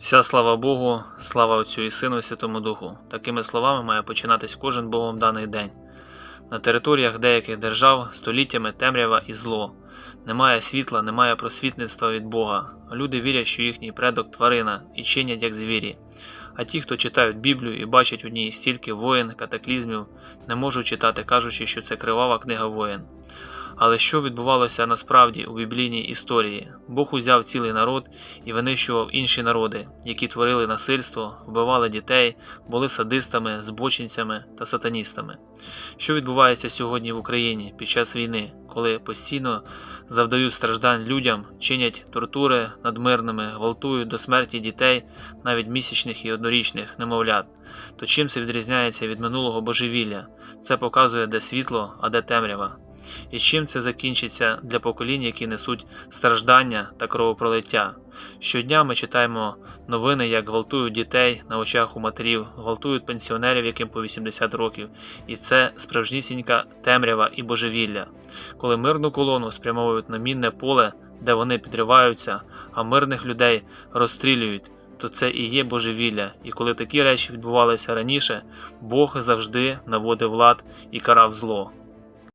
Вся слава Богу, слава Отцю і Сину і Святому Духу. Такими словами має починатись кожен Богом даний день. На територіях деяких держав століттями темрява і зло. Немає світла, немає просвітництва від Бога. Люди вірять, що їхній предок тварина і чинять як звірі. А ті, хто читають Біблію і бачать у ній стільки воєн, катаклізмів, не можуть читати, кажучи, що це кривава книга воєн. Але що відбувалося насправді у біблійній історії? Бог узяв цілий народ і винищував інші народи, які творили насильство, вбивали дітей, були садистами, збочинцями та сатаністами. Що відбувається сьогодні в Україні під час війни, коли постійно завдають страждань людям, чинять тортури над мирними, гвалтують до смерті дітей, навіть місячних і однорічних немовлят? То чим це відрізняється від минулого божевілля? Це показує, де світло, а де темрява. І чим це закінчиться для поколінь, які несуть страждання та кровопролиття? Щодня ми читаємо новини, як гвалтують дітей на очах у матерів, гвалтують пенсіонерів, яким по 80 років, і це справжнісінька темрява і божевілля, коли мирну колону спрямовують на мінне поле, де вони підриваються, а мирних людей розстрілюють. То це і є божевілля, і коли такі речі відбувалися раніше, Бог завжди наводив лад і карав зло.